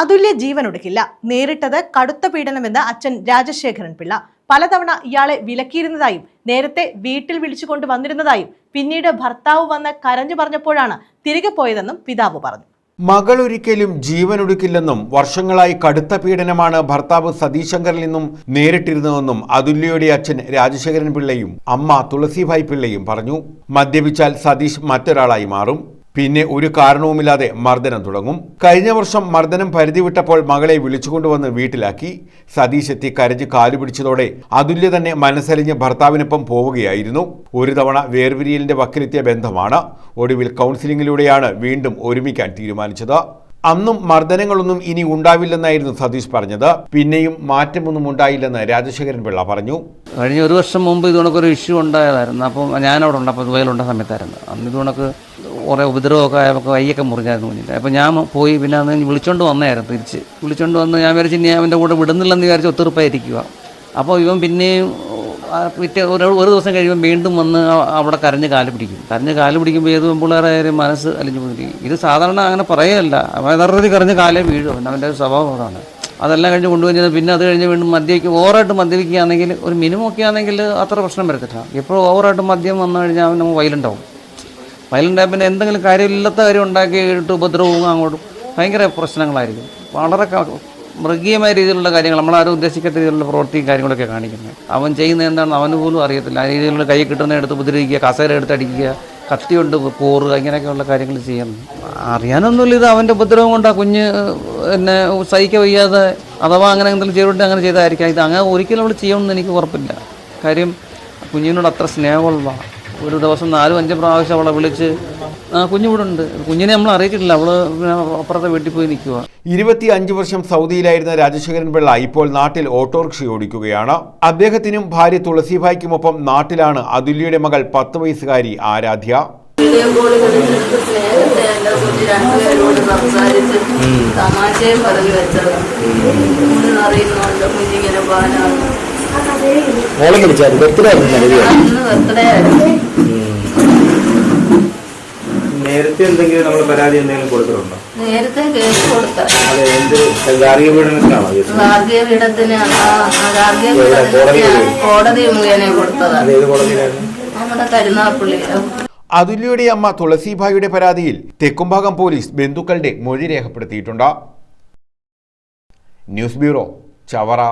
അതുല്യ ജീവനൊടുക്കില്ല നേരിട്ടത് കടുത്ത പീഡനമെന്ന് അച്ഛൻ രാജശേഖരൻ പിള്ള പലതവണ ഇയാളെ വിലക്കിയിരുന്നതായും നേരത്തെ വീട്ടിൽ വിളിച്ചു കൊണ്ടുവന്നിരുന്നതായും പിന്നീട് ഭർത്താവ് വന്ന് കരഞ്ഞു പറഞ്ഞപ്പോഴാണ് തിരികെ പോയതെന്നും പിതാവ് പറഞ്ഞു. മകൾ ഒരിക്കലും ജീവനൊടുക്കില്ലെന്നും വർഷങ്ങളായി കടുത്ത പീഡനമാണ് ഭർത്താവ് സതീശങ്കറിൽ നിന്നും നേരിട്ടിരുന്നതെന്നും അതുല്യയുടെ അച്ഛൻ രാജശേഖരൻ പിള്ളയും അമ്മ തുളസിഭായ് പിള്ളയും പറഞ്ഞു. മദ്യപിച്ചാൽ സതീഷ് മറ്റൊരാളായി മാറും. പിന്നെ ഒരു കാരണവുമില്ലാതെ മർദ്ദനം തുടങ്ങും. കഴിഞ്ഞ വർഷം മർദ്ദനം പരിധി വിട്ടപ്പോൾ മകളെ വിളിച്ചുകൊണ്ടുവന്ന് വീട്ടിലാക്കി. സതീഷ് എത്തി കരഞ്ഞ് കാലുപിടിച്ചതോടെ അതുല്യ തന്നെ മനസ്സലിഞ്ഞ് ഭർത്താവിനൊപ്പം പോവുകയായിരുന്നു. ഒരു തവണ വേർവിരിയലിന്റെ വക്കിലെത്തിയ ബന്ധമാണ്. ഒടുവിൽ കൗൺസിലിംഗിലൂടെയാണ് വീണ്ടും ഒരുമിക്കാൻ തീരുമാനിച്ചത്. അന്നും മർദ്ദനങ്ങളൊന്നും ഇനി ഉണ്ടാവില്ലെന്നായിരുന്നു സതീഷ് പറഞ്ഞത്. പിന്നെയും മാറ്റമൊന്നും ഉണ്ടായില്ലെന്ന് രാജശേഖരൻ പിള്ള പറഞ്ഞു. കഴിഞ്ഞ ഒരു വർഷം മുമ്പ് ഇത് ഒരു ഇഷ്യൂ ഉണ്ടായതായിരുന്നു. അപ്പം ഞാനവിടെ ഉണ്ട്. അപ്പോൾ ദുബൈയിലുണ്ട സമയത്തായിരുന്നു. അന്ന് ഇത് കണക്ക് കുറേ ഉപദ്രവമൊക്കെ ആയപ്പോൾ കൈയൊക്കെ മുറിഞ്ഞായിരുന്നു കുഞ്ഞിന്റെ അപ്പോൾ ഞാൻ പോയി പിന്നെ അന്ന് വിളിച്ചോണ്ട് വന്നായിരുന്നു തിരിച്ച്. വിളിച്ചോണ്ട് വന്ന് ഞാൻ വിചാരിച്ചു ഇനി അവന്റെ കൂടെ വിടുന്നില്ലെന്ന് വിചാരിച്ച് ഒത്തുറപ്പായിരിക്കുക അപ്പോൾ ഇവൻ പിന്നെയും പിറ്റേ ഒരു ഒരു ദിവസം കഴിയുമ്പോൾ വീണ്ടും വന്ന് അവിടെ കരഞ്ഞ് കാൽ പിടിക്കും. കരഞ്ഞ് കാൽ പിടിക്കുമ്പോൾ ഏത് പിള്ളേരായാലും മനസ്സ് അലിഞ്ഞു പോയിരിക്കും ഇത് സാധാരണ അങ്ങനെ പറയുകയല്ല അവൻ യഥാർത്ഥത്തിൽ കരഞ്ഞ് കാലേ വീഴും. അവൻ അവന്റെ ഒരു സ്വഭാവം അതാണ്. അതെല്ലാം കഴിഞ്ഞ് കൊണ്ടുവന്നത് പിന്നെ അത് കഴിഞ്ഞ് വീണ്ടും മദ്യപിക്കും. ഓവറായിട്ട് മദ്യപിക്കുകയാണെങ്കിൽ ഒരു മിനിമം ഒക്കെ ആണെങ്കിൽ അത്ര പ്രശ്നം വരത്തില്ല. എപ്പോഴും ഓവറായിട്ട് മദ്യം വന്നു കഴിഞ്ഞാൽ അവൻ വയലന്റ് ആവും. വയലന്റ് പിന്നെ എന്തെങ്കിലും കാര്യമില്ലാത്ത കാര്യം ഉണ്ടാക്കിയിട്ട് ഉപദ്രവവും അങ്ങോട്ടും. ഭയങ്കര പ്രശ്നങ്ങളായിരിക്കും. വളരെ മൃഗീയമായ രീതിയിലുള്ള കാര്യങ്ങൾ നമ്മളാരും ഉദ്ദേശിക്കാത്ത രീതിയിലുള്ള പ്രവൃത്തിയും കാര്യങ്ങളൊക്കെ കാണിക്കുന്നത്. അവൻ ചെയ്യുന്ന എന്താണെന്ന് അവന് പോലും അറിയത്തില്ല. ആ രീതിയിലുള്ള കൈ കിട്ടുന്ന എടുത്ത് ഉപദ്രവിക്കുക കസേര എടുത്തടിക്കുക കത്തി കൊണ്ട് പോറുക ഇങ്ങനെയൊക്കെയുള്ള കാര്യങ്ങൾ ചെയ്യുന്നു അറിയാനൊന്നുമില്ല ഇത് അവന്റെ ഉപദ്രവം കൊണ്ട് ആ കുഞ്ഞ് എന്നെ സഹിക്ക വയ്യാതെ അഥവാ അങ്ങനെ എന്തെങ്കിലും ചെയ്തിട്ട് അങ്ങനെ ചെയ്തായിരിക്കാം. ഇത് അങ്ങനെ ഒരിക്കലും അവൾ ചെയ്യുമെന്ന് എനിക്ക് ഉറപ്പില്ല. കാര്യം കുഞ്ഞിനോട് അത്ര സ്നേഹമുള്ള ഒരു ദിവസം നാലും അഞ്ചും പ്രാവശ്യം അവളെ വിളിച്ച് കുഞ്ഞു ഇവിടെ ഉണ്ട്. കുഞ്ഞിനെ നമ്മൾ അറിയിച്ചിട്ടില്ല. അവൾ പിന്നെ അപ്പുറത്തെ വീട്ടിൽ പോയി നിൽക്കുക ഇരുപത്തി അഞ്ച് വർഷം സൗദിയിലായിരുന്ന രാജശേഖരൻ പിള്ള ഇപ്പോൾ നാട്ടിൽ ഓട്ടോറിക്ഷ ഓടിക്കുകയാണ്. അദ്ദേഹത്തിനും ഭാര്യ തുളസിഭായ്ക്കുമൊപ്പം നാട്ടിലാണ് അതുല്യയുടെ മകൾ പത്ത് വയസ്സുകാരി ആരാധ്യ. തമാശയും പറഞ്ഞു വെച്ചത് അറിയുന്നുണ്ട് കുഞ്ഞിങ്ങനെ പാലാണ് മോളെ വിളിച്ചായിരുന്നു. ബർത്ത്ഡേ ആയിരുന്നു നേരത്തെ എന്തെങ്കിലും നമ്മൾ പരാതി എന്തെങ്കിലും കൊടുത്തിട്ടുണ്ടോ? നേരത്തെ കേസ് കൊടുത്ത. ഗാർഹിക പീഡനത്തിനാണോ ഗാർഹിക ആ ഗാർഹിക എവിടെ? കോടതി മുഖേന കൊടുത്തതാണ് നമ്മുടെ കരുനാപ്പള്ളി അതുല്യയുടെ അമ്മ തുളസിഭായിയുടെ പരാതിയിൽ തെക്കുംഭാഗം പോലീസ് ബന്ധുക്കളുടെ മൊഴി രേഖപ്പെടുത്തിയിട്ടുണ്ട്. News bureau Chavara.